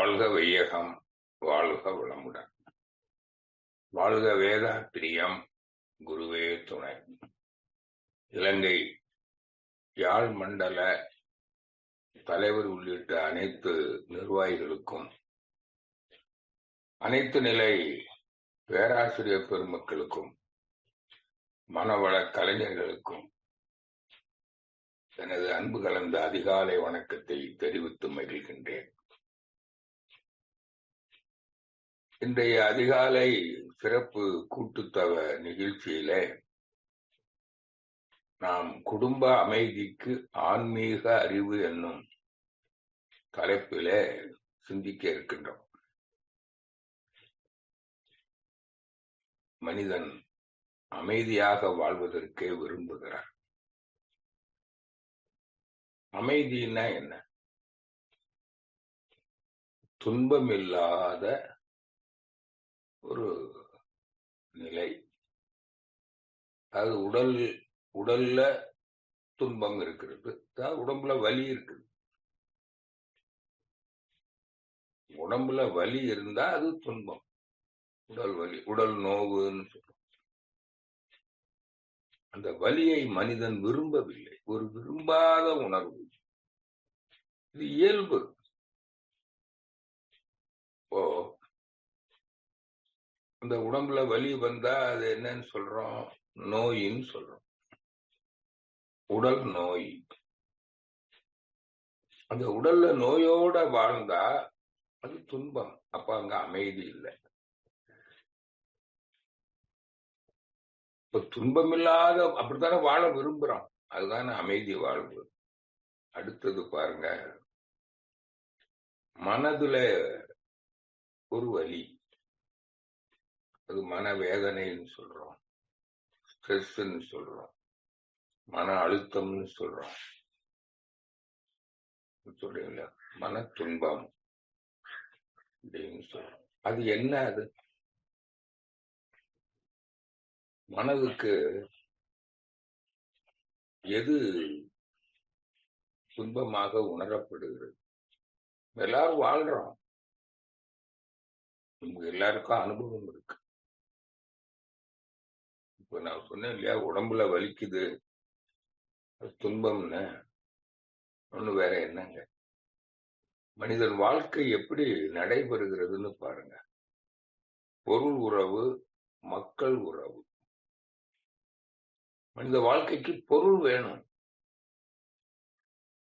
வாழ்க வையகம் வாழ்க வளமுடன். வாழ்க வேத பிரியம் குருவே துணை. இலங்கை யாழ் மண்டல தலைவர் உள்ளிட்ட அனைத்து நிர்வாகிகளுக்கும் அனைத்து நிலை பேராசிரியர் பெருமக்களுக்கும் மனவள கலைஞர்களுக்கும் எனது அன்பு கலந்த அதிகாலை வணக்கத்தை தெரிவித்து மகிழ்கின்றேன். இன்றைய அதிகாலை சிறப்பு கூட்டுத்தவ நிகழ்ச்சியிலே நாம் குடும்ப அமைதிக்கு ஆன்மீக அறிவு என்னும் தலைப்பிலே சிந்திக்க இருக்கின்றோம். மனிதன் அமைதியாக வாழ்வதற்கே விரும்புகிறார். அமைதினா என்ன? துன்பமில்லாத ஒரு நிலை. அது உடல் உடல்ல துன்பம் இருக்கிறது. அதாவது உடம்புல வலி இருக்குது. உடம்புல வலி இருந்தா அது துன்பம். உடல் வலி உடல் நோவுன்னு சொல்றோம். அந்த வலியை மனிதன் விரும்பவில்லை. ஒரு விரும்பாத உணர்வு. இது இயல்பு. ஓ அந்த உடம்புல வலி வந்தா அது என்னன்னு சொல்றோம்? நோயின்னு சொல்றோம். உடல் நோய். அந்த உடல்ல நோயோட வாழ்ந்தா அது துன்பம். அப்ப அங்க அமைதி இல்லை. இப்ப துன்பமில்லாத அப்படித்தானே வாழ விரும்புறோம். அதுதானே அமைதி வாழ்வு. அடுத்தது பாருங்க. மனதுல ஒரு வலி. அது மன வேதனைன்னு சொல்றோம். ஸ்ட்ரெஸ்ன்னு சொல்றோம். மன அழுத்தம்னு சொல்றோம். சொல்றீங்களா? மன துன்பம் அப்படின்னு சொல்றோம். அது என்ன அது? மனதுக்கு எது துன்பமாக உணரப்படுகிறது? எல்லாரும் வாழ்றோம். நமக்கு எல்லாருக்கும் அனுபவம் இருக்கு. இப்ப நான் சொன்னேன் இல்லையா உடம்புல வலிக்குது அது துன்பம்னு. ஒண்ணு வேற என்னங்க? மனிதன் வாழ்க்கை எப்படி நடைபெறுகிறதுன்னு பாருங்க. பொருள் உறவு மக்கள் உறவு. மனித வாழ்க்கைக்கு பொருள் வேணும்.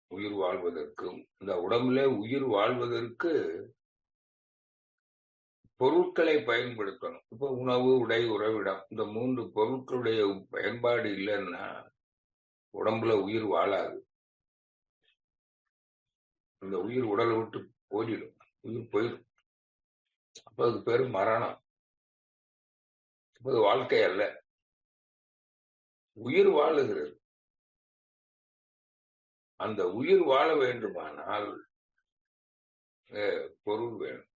உயிர் வாழ்வதற்கும் இந்த உடம்புல உயிர் வாழ்வதற்கு பொருட்களை பயன்படுத்தணும். இப்ப உணவு உடை உறவிடம் இந்த மூன்று பொருட்களுடைய பயன்பாடு இல்லைன்னா உடம்புல உயிர் வாழாது. இந்த உயிர் உடலை விட்டு போயிடும். உயிர் போயிடும். அப்ப அது பேரு மரணம். அப்ப அது வாழ்க்கை அல்ல. உயிர் வாழுகிறது. அந்த உயிர் வாழ வேண்டுமானால் பொருள் வேணும்.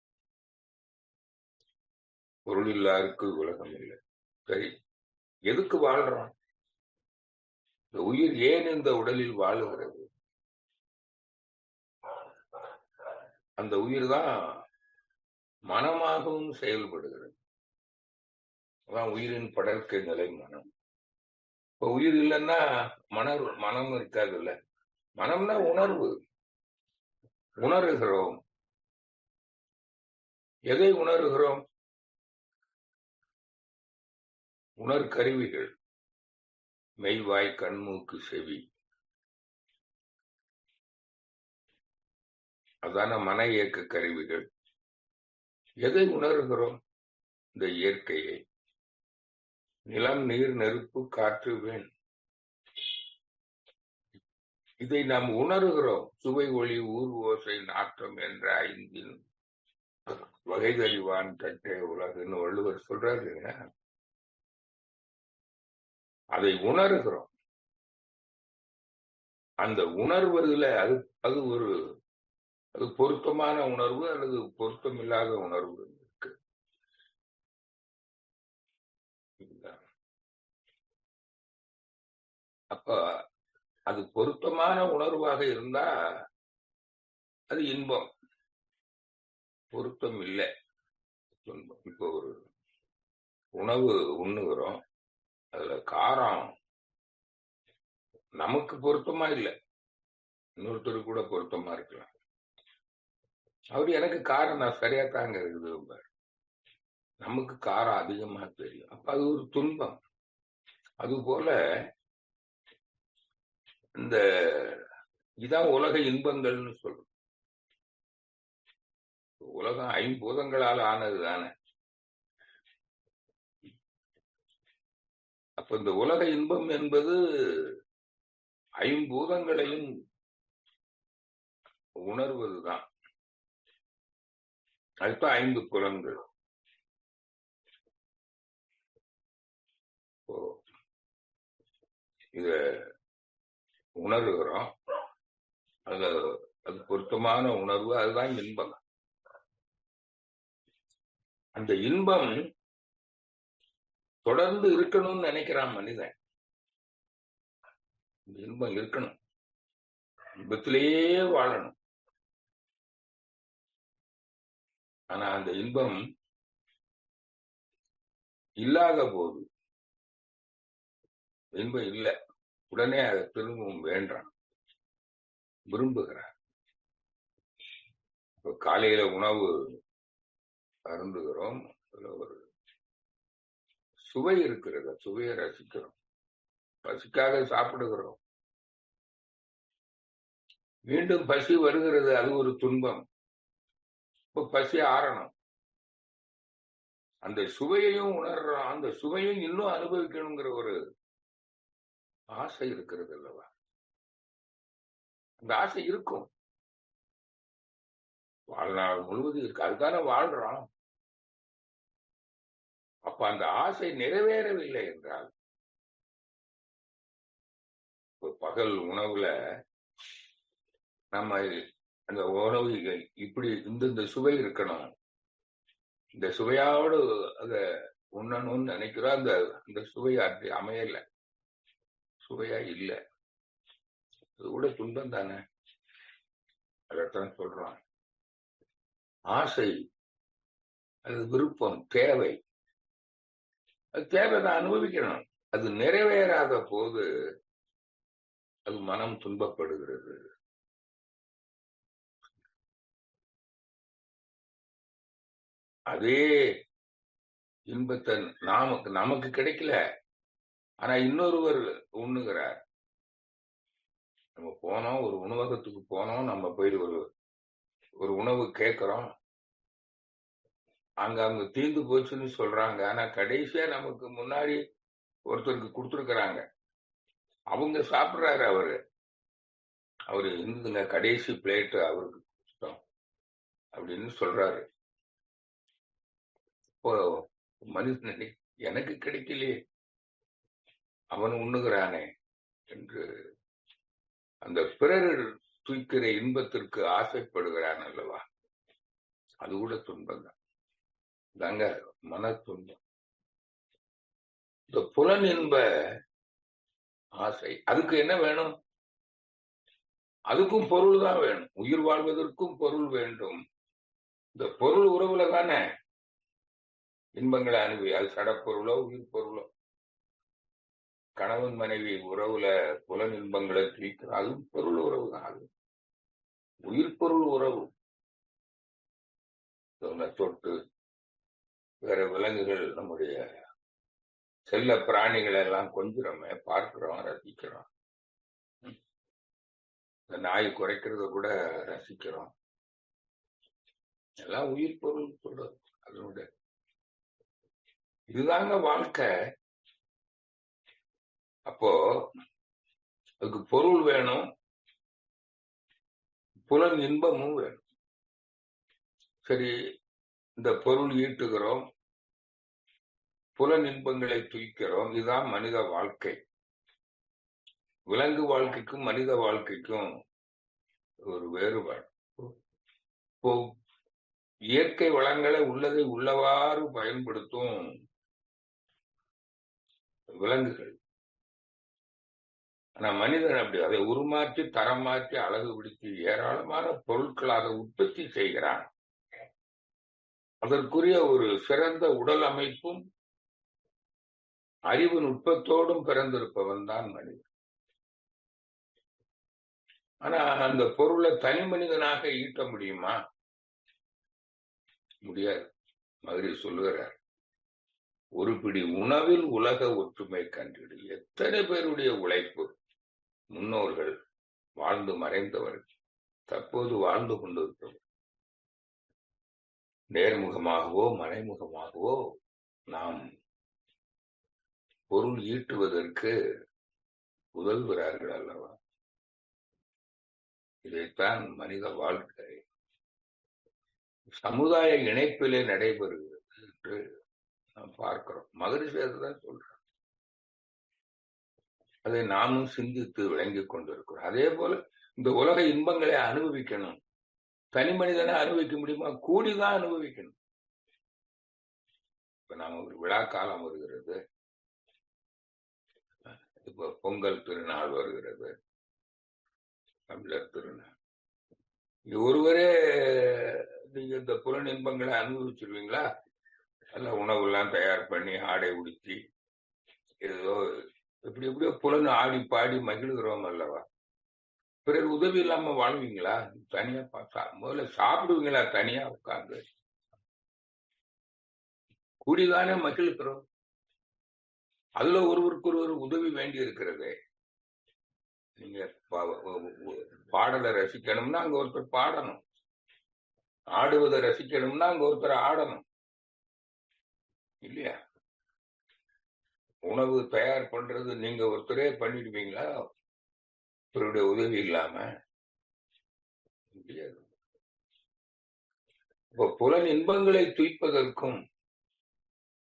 பொருள் இல்லாருக்கு உலகம் இல்லை. சரி? எதுக்கு வாழ்றோம்? இந்த உயிர் ஏன் இந்த உடலில் வாழுகிறது? அந்த உயிர் தான் மனமாகவும் செயல்படுகிறது. அதான் உயிரின் படற்கை நிலை மனம். இப்ப உயிர் இல்லைன்னா மன மனம் இருக்காது இல்ல மனம்னா உணர்வு. உணர்கிறோம். எதை உணர்கிறோம்? உணர்கருவிகள். மெய்வாய் கண்மூக்கு செவி. அதான மன இயக்க கருவிகள். எதை உணர்கிறோம்? இந்த இயற்கையை. நிலம் நீர் நெருப்பு காற்று வேண். இதை நாம் உணர்கிறோம். சுவை ஒளி ஊர் ஓசை நாற்றம் என்ற ஐந்தின் வகைதறிவான் கட்டே உலகுன்னு வள்ளுவர் சொல்றாரு அதை உணர்கிறோம். அந்த உணர்வதில் அது அது ஒரு அது பொருத்தமான உணர்வு அல்லது பொருத்தமில்லாத உணர்வு இருக்கு. அப்ப அது பொருத்தமான உணர்வாக இருந்தா அது இன்பம். பொருத்தம் இல்லை. துன்பம் இப்போ ஒரு உணவு உண்ணுகிறோம். அதுல காரம் நமக்கு பொருத்தமா இல்லை. இன்னொருத்தருக்கு கூட பொருத்தமா இருக்கலாம். அவர் எனக்கு காரம் நான் சரியா தாங்க இருக்குது நமக்கு காரம் அதிகமா தெரியும். அப்ப அது ஒரு துன்பம். அது போல இந்த இதான் உலக இன்பங்கள்னு சொல்றோம். உலகம் ஐம்பூதங்களால் ஆனது தானே. அப்ப இந்த உலக இன்பம் என்பது ஐம்பூதங்களையும் உணர்வதுதான். அதுதான் ஐந்து புலன்கள். இத உணர்கிறோம். அது அது பொருத்தமான உணர்வு அதுதான் இன்பம். அந்த இன்பம் தொடர்ந்து இருக்கணும்னு நினைக்கிறான் மனிதன். இன்பம் இருக்கணும். இன்பத்திலேயே வாழணும். ஆனா அந்த இன்பம் இல்லாத போது இன்பம் இல்லை. உடனே அதை திரும்பவும் வேண்டான் விரும்புகிறார். இப்போ காலையில உணவு அருந்துகிறோம். ஒரு சுவை இருக்கிறது சுவையை ரசிக்கிறோம். பசிக்காக சாப்பிடுகிறோம். மீண்டும் பசி வருகிறது அது ஒரு துன்பம். இப்ப பசி ஆறணும். அந்த சுவையையும் உணர்றோம். அந்த சுவையும் இன்னும் அனுபவிக்கணுங்கிற ஒரு ஆசை இருக்கிறது அல்லவா? அந்த ஆசை இருக்கும். வாழ்நாள் முழுவதும் இருக்கு. அதுக்காக வாழ்றோம். அப்ப அந்த ஆசை நிறைவேறவில்லை என்றால் பகல் உணவுல நம்ம அந்த உணவு இப்படி இந்த சுவை இருக்கணும். இந்த சுவையோடு அத உண்ணணும்னு நினைக்கிறோம் அந்த அந்த சுவை அப்படி அமையல. சுவையா இல்ல. அது கூட துன்பம் தானே. அதைத்தான் சொல்றான். ஆசை அது விருப்பம் தேவை. அது தேவை அனுபவிக்கணும். அது நிறைவேறாத போது அது மனம் துன்பப்படுகிறது. அதே இன்பத்தை நாமக்கு நமக்கு கிடைக்கல. ஆனா இன்னொருவர் உண்ணுகிறார். நம்ம போனோம் ஒரு உணவகத்துக்கு போனோம் நம்ம போய் ஒரு ஒரு உணவு கேட்கிறோம். அங்க அங்க தீர்ந்து போச்சுன்னு சொல்றாங்க. ஆனா கடைசியா நமக்கு முன்னாடி ஒருத்தருக்கு கொடுத்துருக்குறாங்க. அவங்க சாப்பிடுறாரு அவரு. அவரு இருந்துங்க கடைசி பிளேட் அவருக்கு கொடுத்தோம் அப்படின்னு சொல்றாரு. இப்போ மனுஷன் எனக்கு கிடைக்கலையே. அவன் உண்ணுகிறானே என்று அந்த பிறர் தூக்கிற இன்பத்திற்கு ஆசைப்படுகிறான் அல்லவா? அது கூட துன்பம் தான் தாங்க மன துன்பம் இந்த புலன் இன்ப ஆசை. அதுக்கு என்ன வேணும்? அதுக்கும் பொருள் தான் வேணும். உயிர் வாழ்வதற்கும் பொருள் வேண்டும். இந்த பொருள் உறவுல தானே இன்பங்களை அனுபவி அது சடப்பொருளோ உயிர் பொருளோ கணவன் மனைவி உறவுல புலன் இன்பங்களை தீர்க்கிறோம் அதுவும் பொருள் உறவு தான் அது. உயிர் பொருள் உறவு தொட்டு வேற விலங்குகள் நம்முடைய செல்ல பிராணிகளை எல்லாம் கொஞ்சிறோமே பார்க்கிறோம் ரசிக்கிறோம். இந்த நாய் குறைக்கிறத கூட ரசிக்கிறோம். எல்லாம் உயிர் பொருள் சொல்றது அதனுடைய இதுதாங்க வாழ்க்கை. அப்போ அதுக்கு பொருள் வேணும் புலன் இன்பமும் வேணும். சரி இந்த பொருள் ஈட்டுகிறோம் புலன் இன்பங்களை துய்க்கிறோம். இதுதான் மனித வாழ்க்கை. விலங்கு வாழ்க்கைக்கும் மனித வாழ்க்கைக்கும் ஒரு வேறுபாடு. இப்போ இயற்கை வளங்களை உள்ளதை உள்ளவாறு பயன்படுத்தும் விலங்குகள். ஆனா மனிதன் அப்படி அதை உருமாற்றி தரம் மாற்றி அழகு பிடித்து ஏராளமான பொருட்களாக உற்பத்தி செய்கிறான். அதற்குரிய ஒரு சிறந்த உடல் அமைப்பும் அறிவு நுட்பத்தோடும் பிறந்திருப்பவன் தான் மனிதன். ஆனா அந்த பொருளை தனி மனிதனாக ஈட்ட முடியுமா? முடியாது. மதுரை சொல்லுகிறார் ஒரு பிடி உணவில் உலக ஒற்றுமை கண்டிடு. எத்தனை பேருடைய உழைப்பு முன்னோர்கள் வாழ்ந்து மறைந்தவர்கள் தற்போது வாழ்ந்து கொண்டிருக்கிறவர் நேர்முகமாகவோ மறைமுகமாகவோ நாம் பொருள் ஈட்டுவதற்கு உதவுகிறார்கள் அல்லவா? இதைத்தான் மனித வாழ்க்கை. சமுதாய இணைப்பிலே நடைபெறுகிறது என்று நாம் பார்க்கிறோம். மகரிஷி அதுதான் சொல்றோம் அதை நாமும் சிந்தித்து விளங்கிக் கொண்டிருக்கிறோம். அதே போல இந்த உலக இன்பங்களை அனுபவிக்கணும். தனி மனிதனை அனுபவிக்க முடியுமா? கூடிதான் அனுபவிக்கணும். இப்ப நாம ஒரு விழா காலம் வருகிறது. இப்ப பொங்கல் திருநாள் வருகிறது தமிழர் திருநாள். இது ஒருவரே நீங்க இந்த புல இன்பங்களை அனுபவிச்சிருவீங்களா? நல்ல உணவு எல்லாம் தயார் பண்ணி ஆடை உடுத்தி ஏதோ இப்படி எப்படியோ புலன் ஆடி பாடி மகிழ்கிறோம் அல்லவா? பிறர் உதவி இல்லாம வாழ்வீங்களா? தனியா பார்த்தா முதல்ல சாப்பிடுவீங்களா? தனியா உட்கார்ந்து. கூடிதானே மகிழ்கிறோம். அதுல ஒருவருக்கு ஒருவர் உதவி வேண்டி இருக்கிறது நீங்க பாடலை ரசிக்கணும்னா அங்க ஒருத்தர் பாடணும். ஆடுவதை ரசிக்கணும்னா அங்க ஒருத்தர் ஆடணும். இல்லையா? உணவு தயார் பண்றது நீங்க ஒருத்தரே பண்ணிடுவீங்களா? ஒருவருடைய உதவி இல்லாம. முடியாது இப்ப புலன் இன்பங்களை துய்ப்பதற்கும்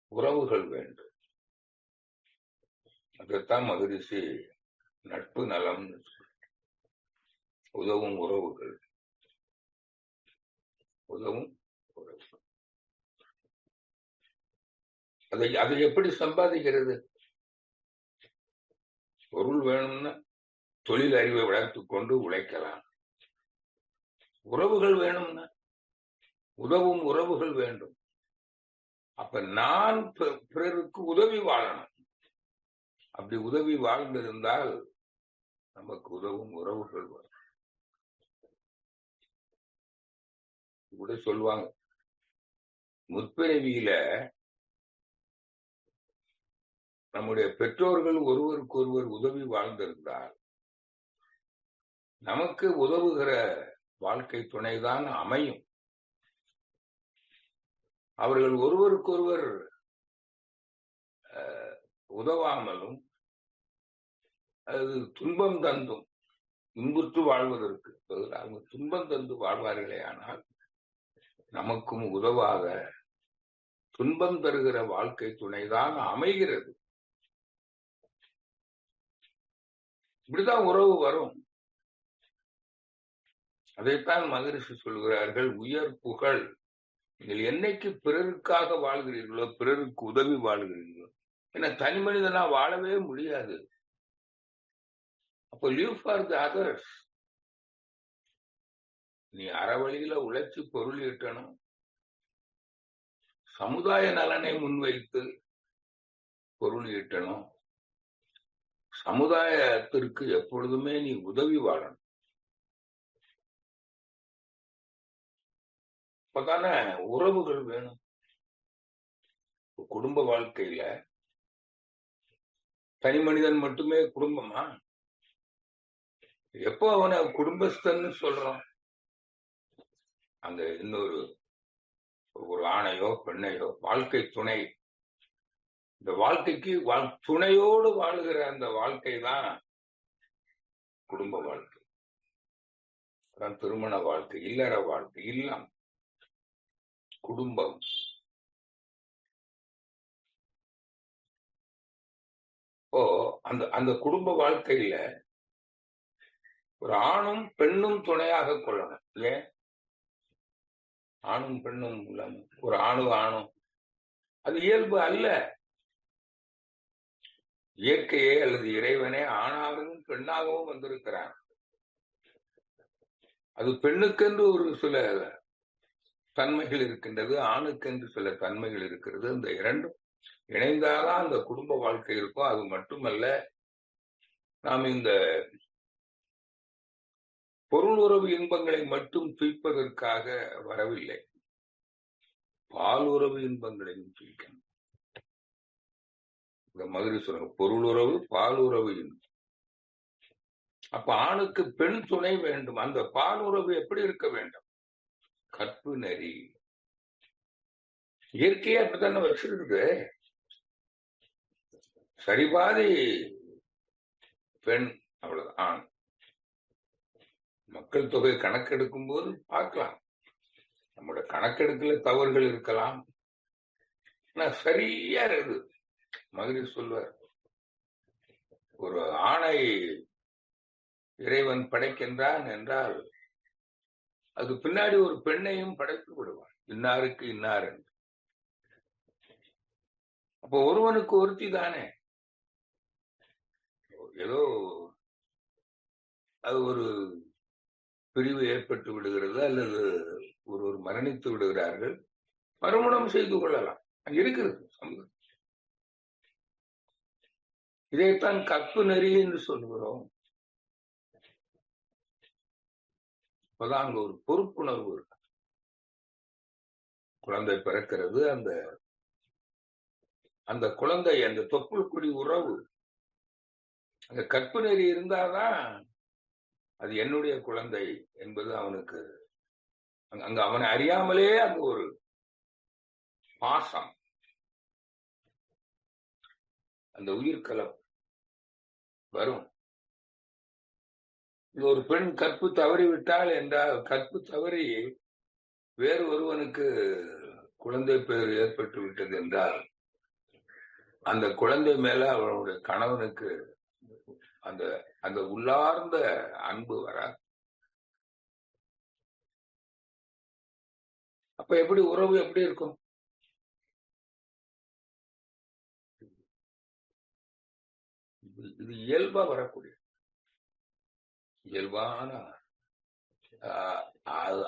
உறவுகள் வேண்டும். அதைத்தான் மகரிஷி நட்பு நலம் உதவும் உறவுகள். உதவும் உறவுகள். அதை அதை எப்படி சம்பாதிக்கிறது? பொருள் வேணும்னா தொழில் அறிவை வளர்த்து கொண்டு உழைக்கலாம். உறவுகள் வேணும்னா உதவும் உறவுகள் வேண்டும். அப்ப நான் பிறருக்கு உதவி வாழணும். அப்படி உதவி வாழ்ந்திருந்தால் நமக்கு உதவும் உறவுகள் வரும். கூட சொல்லுவாங்க முற்பிறவியில நம்முடைய பெற்றோர்கள் ஒருவருக்கு ஒருவர் உதவி வாழ்ந்திருந்தால் நமக்கு உதவுகிற வாழ்க்கை துணைதான் அமையும். அவர்கள் ஒருவருக்கொருவர் உதவாமலும் அது துன்பம் தந்தும் இன்புற்று வாழ்வதற்கு அவங்க துன்பம் தந்து வாழ்வார்களே ஆனால் நமக்கும் உதவாக துன்பம் தருகிற வாழ்க்கை துணைதான் அமைகிறது. இப்படிதான் உறவு வரும். அதைத்தான் மகரிஷி சொல்கிறார்கள் உயர் புகழ். நீங்கள் என்னைக்கு பிறருக்காக வாழ்கிறீர்களோ பிறருக்கு உதவி வாழ்கிறீர்களோ ஏன்னா தனி மனிதனா வாழவே முடியாது. அப்போ லீவ் ஃபார் த அதர்ஸ் நீ அறவழியில உழைச்சி பொருள் ஈட்டணும். சமுதாய நலனை முன்வைத்து பொருள் ஈட்டணும். சமுதாயத்திற்கு எப்பொழுதுமே நீ உதவி வாழணும். அப்பதானே உறவுகள் வேணும். குடும்ப வாழ்க்கையில தனி மனிதன் மட்டுமே குடும்பமா? எப்போ அவனை குடும்பஸ்தன்னு சொல்றோம் அந்த இன்னொரு ஒரு ஆணையோ பெண்ணையோ வாழ்க்கை துணை. இந்த வாழ்க்கைக்கு துணையோடு வாழ்கிற அந்த வாழ்க்கை தான் குடும்ப வாழ்க்கை. அதான் திருமண வாழ்க்கை இல்லற வாழ்க்கை இல்லம். குடும்பம். ஓ அந்த அந்த குடும்ப வாழ்க்கையில ஒரு ஆணும் பெண்ணும் துணையாக கொள்ளணும் இல்லையா? ஆணும் பெண்ணும் இல்லாம ஒரு ஆணு ஆணும். அது இயல்பு அல்ல. இயற்கையே அல்லது இறைவனே ஆணாகவும் பெண்ணாகவும் வந்திருக்கிறான். அது பெண்ணுக்கென்று ஒரு சில தன்மைகள் இருக்கின்றது ஆணுக்கென்று சில தன்மைகள் இருக்கிறது. இந்த இரண்டும் இணைந்தாதான் அந்த குடும்ப வாழ்க்கை இருக்கும் அது மட்டுமல்ல நாம் இந்த பொருள் உறவு இன்பங்களை மட்டும் துய்ப்பதற்காக வரவில்லை. பால் உறவு இன்பங்களையும் துய்க்கணும் இந்த மதுரை சொல்றாங்க பொருள் உறவு பால் உறவு இன்பம். அப்ப ஆணுக்கு பெண் துணை வேண்டும். அந்த பால் உறவு எப்படி இருக்க வேண்டும்? கற்பு நெறி. இயற்கையா அப்படித்தானே வச்சிருக்கு சரிபாதி பெண் அவ்வளவு ஆண். மக்கள் தொகை கணக்கெடுக்கும் போது பார்க்கலாம். நம்மளோட கணக்கெடுக்கல தவறுகள் இருக்கலாம். ஆனா சரியா இருக்குது மதுரை சொல்வார் ஒரு ஆணை இறைவன் படைக்கின்றான் என்றால் அது பின்னாடி ஒரு பெண்ணையும் படைத்து விடுவான். இன்னாருக்கு இன்னார் என்று. அப்போ ஒருவனுக்கு ஒருத்தி தானே. ஏதோ அது ஒரு பிரிவு ஏற்பட்டு விடுகிறது அல்லது ஒருவர் மரணித்து விடுகிறார்கள் மறுமணம் செய்து கொள்ளலாம். அங்க இருக்கிறது சமூகம். இதைத்தான் கற்பு நெறி என்று சொல்கிறோம் அப்பதான் அங்க ஒரு பொறுப்புணர்வு இருக்கு. குழந்தை பிறக்கிறது அந்த அந்த குழந்தை அந்த தொப்புள் குடி உறவு. அந்த கற்பு நெறி இருந்தாதான் அது என்னுடைய குழந்தை என்பது அவனுக்கு அங்க அவனை அறியாமலே அங்க ஒரு பாசம். அந்த உயிர்கலம் வரும். ஒரு பெண் கற்பு தவறிவிட்டால் என்றால் கற்பு தவறி வேறு ஒருவனுக்கு குழந்தை பேர் ஏற்பட்டு விட்டது என்றால் அந்த குழந்தை மேல அவனுடைய கணவனுக்கு அந்த அந்த உள்ளார்ந்த அன்பு வராது. அப்ப எப்படி உறவு எப்படி இருக்கும்? இது இயல்பா வரக்கூடிய இயல்பான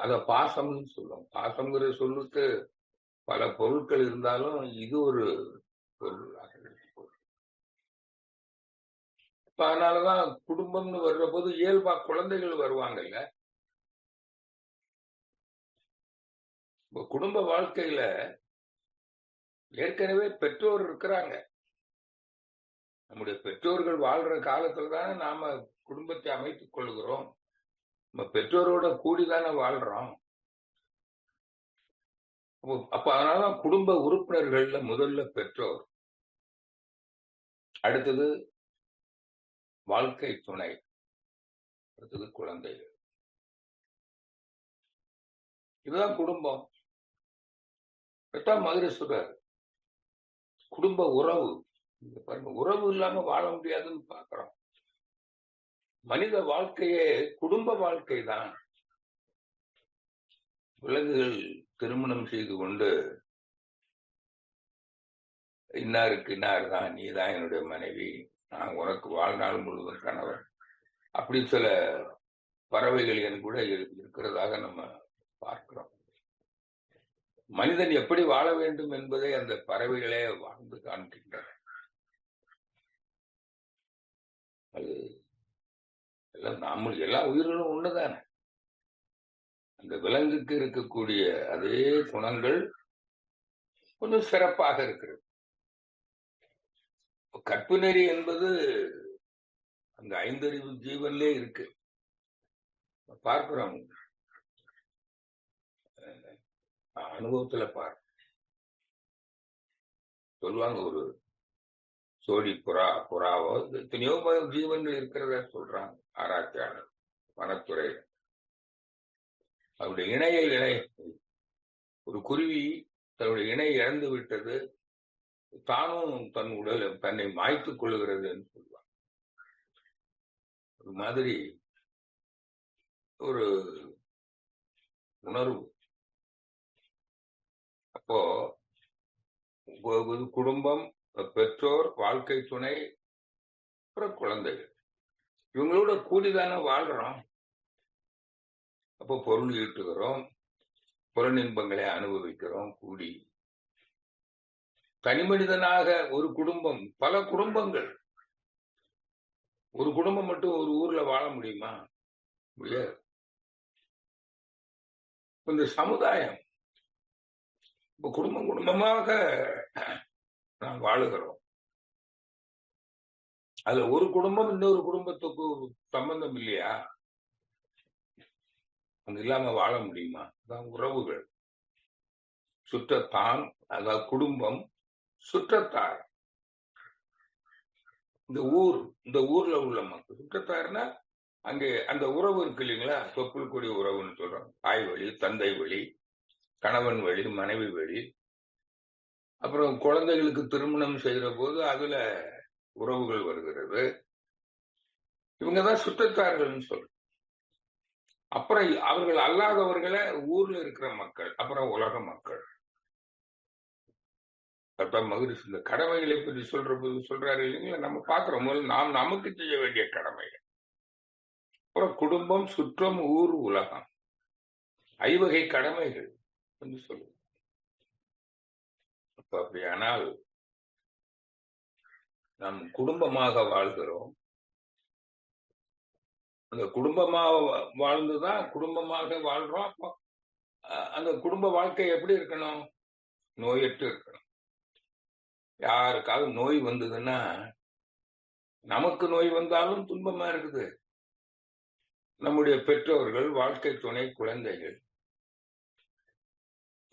அத பாசம்னு சொல்லுவோம். பாசம்ங்கிற சொல்லுக்கு பல பொருட்கள் இருந்தாலும் இது ஒரு பொருளாக இப்ப அதனாலதான் குடும்பம்னு வர்ற போது இயல்பா குழந்தைகள் வருவாங்கல்ல? குடும்ப வாழ்க்கையில ஏற்கனவே பெற்றோர் இருக்கிறாங்க. நம்முடைய பெற்றோர்கள் வாழ்ற காலத்துல தானே நாம குடும்பத்தை அமைத்துக் கொள்கிறோம். நம்ம பெற்றோரோட கூடிதானே வாழ்றோம். அப்ப அதனாலதான் குடும்ப உறுப்பினர்கள்ல முதல்ல பெற்றோர். அடுத்தது வாழ்க்கை துணை. அடுத்தது குழந்தைகள். இதுதான் குடும்பம். மதுரை சொல்றாரு குடும்ப உறவு. பாருங்க உறவு இல்லாம வாழ முடியாதுன்னு பாக்குறோம் மனித வாழ்க்கையே குடும்ப வாழ்க்கை தான் விலங்குகள் திருமணம் செய்து கொண்டு இன்னாருக்கு இன்னார் தான் நீ தான் என்னுடைய மனைவி. நான் உனக்கு வாழ்நாள் முழுவதும் கணவன். அப்படி சில பறவைகள் கூட இருக்கிறதாக நம்ம பார்க்கிறோம். மனிதன் எப்படி வாழ வேண்டும் என்பதை அந்த பறவைகளே வாழ்ந்து காண்கின்றன அது எல்லாம் நாம எல்லா உயிர்களும் ஒண்ணுதானே? அந்த விலங்குக்கு இருக்கக்கூடிய அதே குணங்கள் கொஞ்சம் சிறப்பாக இருக்கிறது. கற்பு நெறி என்பது அந்த ஐந்தறிவு ஜீவன்லே இருக்கு. பார்க்கிறோம். அனுபவத்துல பார். சொல்லுவாங்க ஒரு சோடி புறா புறாவோ எத்தனையோ ஜீவன்கள் இருக்கிறத சொல்றாங்க ஆராய்ச்சியாளர் வனத்துறை. அவருடைய இணைய இணை ஒரு குருவி தன்னுடைய இணை இழந்து விட்டது. தானும் தன் உடல் தன்னை மாய்த்துக் கொள்ளுகிறது என்று சொல்லுவாங்க ஒரு மாதிரி ஒரு உணர்வு. அப்போ குடும்பம் பெற்றோர் வாழ்க்கை துணை அப்புறம் குழந்தைகள். இவங்களோட கூடிதானே வாழ்றோம். அப்போ பொருள் ஈட்டுகிறோம் புலனின்பங்களை அனுபவிக்கிறோம் கூடி தனி மனிதனாக ஒரு குடும்பம் பல குடும்பங்கள். ஒரு குடும்பம் மட்டும் ஒரு ஊர்ல வாழ முடியுமா? முடியாது இந்த சமுதாயம் இப்ப குடும்பம் குடும்பமாக நாம் வாழுகிறோம். அதுல ஒரு குடும்பம் இன்னொரு குடும்பத்துக்கு சம்பந்தம் இல்லையா? அது இல்லாம வாழ முடியுமா? அதான் உறவுகள். சுற்றத்தான் அதாவது குடும்பம் சுற்றத்தார். இந்த ஊர் இந்த ஊர்ல உள்ள மக்கள். சுற்றத்தாருன்னா அங்கே அந்த உறவு இருக்கு இல்லைங்களா? சொப்புள் கொடி உறவுன்னு சொல்றோம் தாய் வழி தந்தை வழி கணவன் வழி மனைவி வழி. அப்புறம் குழந்தைகளுக்கு திருமணம் செய்கிற போது அதுல உறவுகள் வருகிறது. இவங்கதான் சுற்றத்தார்கள்னு சொல்றோம் அப்புறம் அவர்கள் அல்லாதவர்களை ஊர்ல இருக்கிற மக்கள் அப்புறம் உலக மக்கள். அதான் மகிழ்ச்சி இந்த கடமைகளை பற்றி சொல்ற போது சொல்றாரு இல்லைங்களா? நம்ம பாக்குறோம் முதல்ல நாம் நமக்கு செய்ய வேண்டிய கடமைகள். அப்புறம் குடும்பம் சுற்றம் ஊர் உலகம். ஐவகை கடமைகள் என்று சொல்லுவோம். அப்ப அப்படியானால் நாம் குடும்பமாக வாழ்கிறோம். அந்த குடும்பமாக வாழ்ந்துதான் குடும்பமாக வாழ்றோம். அப்போ அந்த குடும்ப வாழ்க்கை எப்படி இருக்கணும்? நோயற்று இருக்கணும். யாருக்காவது நோய் வந்ததுன்னா நமக்கு நோய் வந்தாலும் துன்பமா இருக்குது. நம்முடைய பெற்றோர்கள் வாழ்க்கை துணை குழந்தைகள்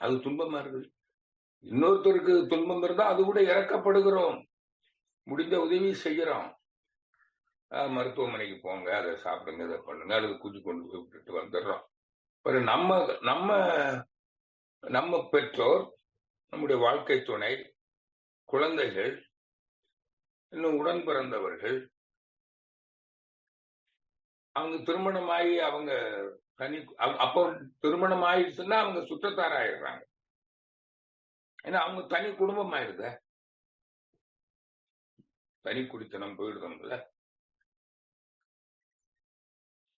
அது துன்பமா இருக்குது. இன்னொருத்தருக்கு துன்பம் இருந்தா அது கூட இறக்கப்படுகிறோம். முடிஞ்ச உதவி செய்யறோம். மருத்துவமனைக்கு போங்க அதை சாப்பிடுங்க இதை பண்ணுங்க அல்லது குஞ்சு கொண்டு போய் விட்டுட்டு வந்துடுறோம். ஒரு நம்ம நம்ம நம்ம பெற்றோர் நம்முடைய வாழ்க்கை துணை குழந்தைகள் இன்னும் உடன் பிறந்தவர்கள் அவங்க திருமணமாகி அவங்க தனி அப்போ திருமணம் ஆயிடுச்சுன்னா அவங்க சுற்றத்தார ஆயிடுறாங்க ஏன்னா அவங்க தனி குடும்பம் ஆயிடுத. தனி குடித்தனம் போயிடுதோம்ல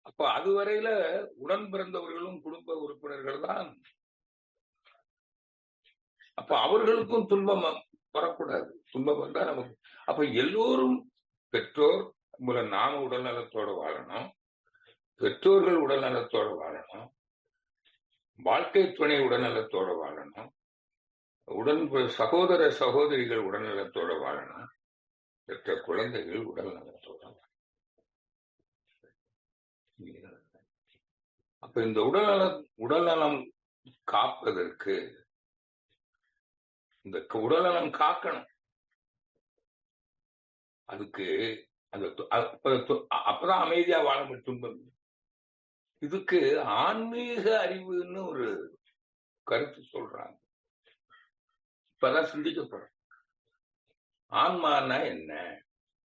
அப்ப அதுவரையில உடன் பிறந்தவர்களும் குடும்ப உறுப்பினர்கள் தான். அப்ப அவர்களுக்கும் துன்பம் வரக்கூடாது. துன்பம் வந்தா நமக்கு. அப்ப எல்லோரும் பெற்றோர் மூலம் நாம உடல் நலத்தோட வாழணும். பெற்றோர்கள் உடல் நலத்தோட வாழணும். வாழ்க்கை துணை உடல்நலத்தோட வாழணும். உடன் சகோதர சகோதரிகள் உடல்நலத்தோட வாழணும். பெற்ற குழந்தைகள் உடல் நலத்தோட அப்ப இந்த உடல்நல உடல்நலம் காப்பதற்கு இந்த உடல்நலம் காக்கணும். அதுக்கு அந்த அப்பதான் அமைதியா வாழ துன்பம். இதுக்கு ஆன்மீக அறிவுன்னு ஒரு கருத்து சொல்றாங்க. இப்பதான் சிந்திக்க போறோம் ஆன்மானா என்ன?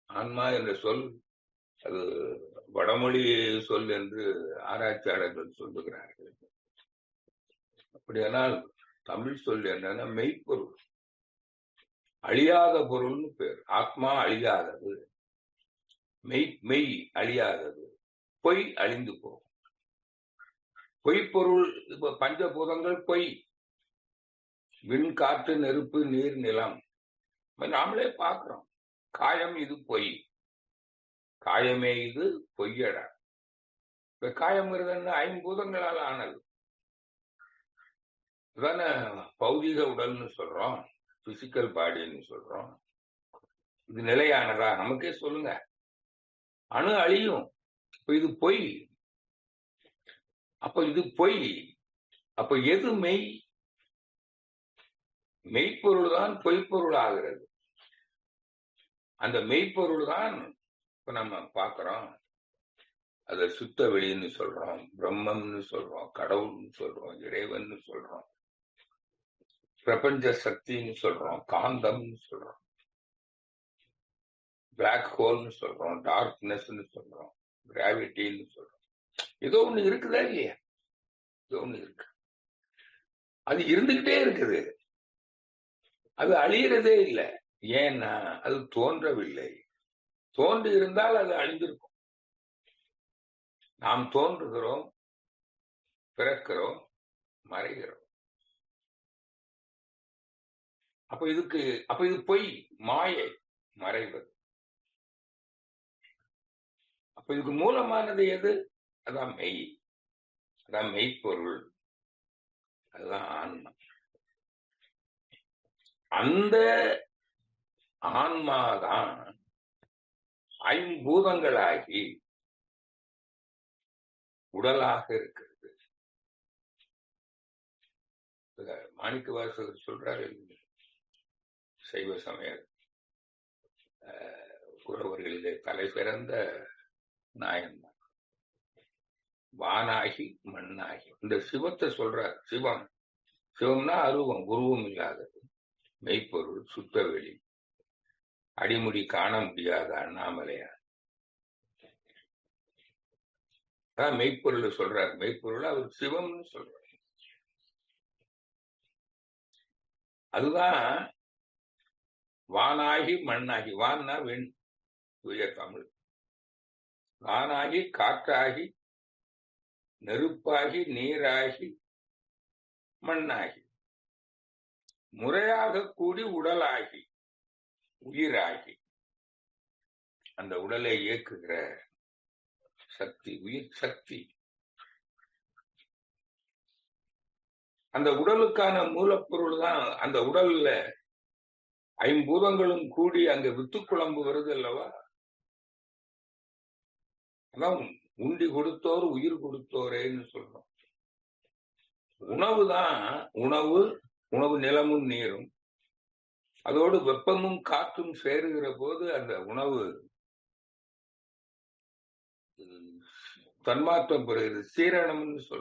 ஆன்மா என்ற சொல் அது வடமொழி சொல் என்று ஆராய்ச்சியாளர்கள் சொல்லுகிறார்கள். அப்படியானால் தமிழ் சொல் என்னன்னா மெய்ப்பொருள். அழியாத பொருள்னு பேர். ஆத்மா அழியாதது. மெய் மெய் அழியாதது. பொய் அழிந்து போகும். பொய்ப்பொருள் இப்ப பஞ்சபூதங்கள் பொய். விண் காற்று நெருப்பு நீர் நிலம். நாமளே பார்க்கிறோம் காயம் இது பொய். காயமே இது பொய்யடா. இப்ப காயம்ங்கிறது என்ன? ஐம்பூதங்களால் ஆனது. அதான பௌதிக உடல்னு சொல்றோம் பிசிக்கல் பாடின்னு சொல்றோம். இது நிலையானதா? நமக்கே சொல்லுங்க. அணு அழியும். இப்ப இது பொய். அப்ப இது பொய். அப்ப எது மெய்? மெய்ப்பொருள் தான் பொய்ப்பொருள் ஆகிறது. அந்த மெய்ப்பொருள் தான் இப்ப நம்ம பாக்குறோம் அத சுத்த வெளின்னு சொல்றோம். பிரம்மம்னு சொல்றோம். கடவுள்னு சொல்றோம். இறைவன் சொல்றோம். பிரபஞ்ச சக்தின்னு சொல்றோம் காந்தம்னு சொல்றோம் பிளாக் ஹோல்னு சொல்றோம் டார்க்னஸ்ன்னு சொல்றோம் கிராவிட்டின்னு சொல்றோம். ஏதோ ஒண்ணு இருக்குதா இல்லையா? ஏதோ ஒண்ணு இருக்கு. அது இருந்துகிட்டே இருக்குது. அது அழியறதே இல்லை. ஏன்னா அது தோன்றவில்லை. தோன்றி இருந்தால் அது அழிஞ்சிருக்கும் நாம் தோன்றுகிறோம் பிறக்கிறோம் மறைகிறோம். அப்ப இதுக்கு அப்ப இது பொய் மாயை மறைவது அப்ப இதுக்கு மூலமானது எது? அதான் மெய். அதான் மெய்ப்பொருள். அதுதான் ஆன்மா. அந்த ஆன்மாதான் ஐம்பூதங்களாகி உடலாக இருக்கிறது. மாணிக்க வாசகர் சொல்றாரு. சைவ சமய உறவர்களிலே தலை சிறந்த நாயன்தான் வானாகி மண்ணாகி. இந்த சிவத்தை சொல்றார் சிவம் சிவம்னா அருவம் உருவம் இல்லாதது. மெய்ப்பொருள் சுத்தவெளி அடிமுடி காண முடியாத அண்ணாமலையார் அதான் மெய்ப்பொருள் சொல்றார். மெய்ப்பொருள் அவர் சிவம்னு சொல்றார். அதுதான் வானாகி மண்ணாகி வான்னா வெண் தூய தமிழ். வானாகி காற்றாகி நெருப்பாகி நீராகி மண்ணாகி. முறையாக கூடி உடலாகி உயிராகி. அந்த உடலை இயக்குகிற சக்தி உயிர் சக்தி. அந்த உடலுக்கான மூலப்பொருள் தான் அந்த உடல்ல ஐம்பூதங்களும் கூடி அங்க வித்து குழம்பு வருது அல்லவா? அதான் உண்டி கொடுத்தோர் உயிர் கொடுத்தோரேன்னு சொல்றோம். உணவு தான் உணவு உணவு நிலமும் நீரும். அதோடு வெப்பமும் காற்றும் சேருகிற போது அந்த உணவு தன்மாற்றம் பெறுகிறது. சீரணம்னு சொல்றோம்.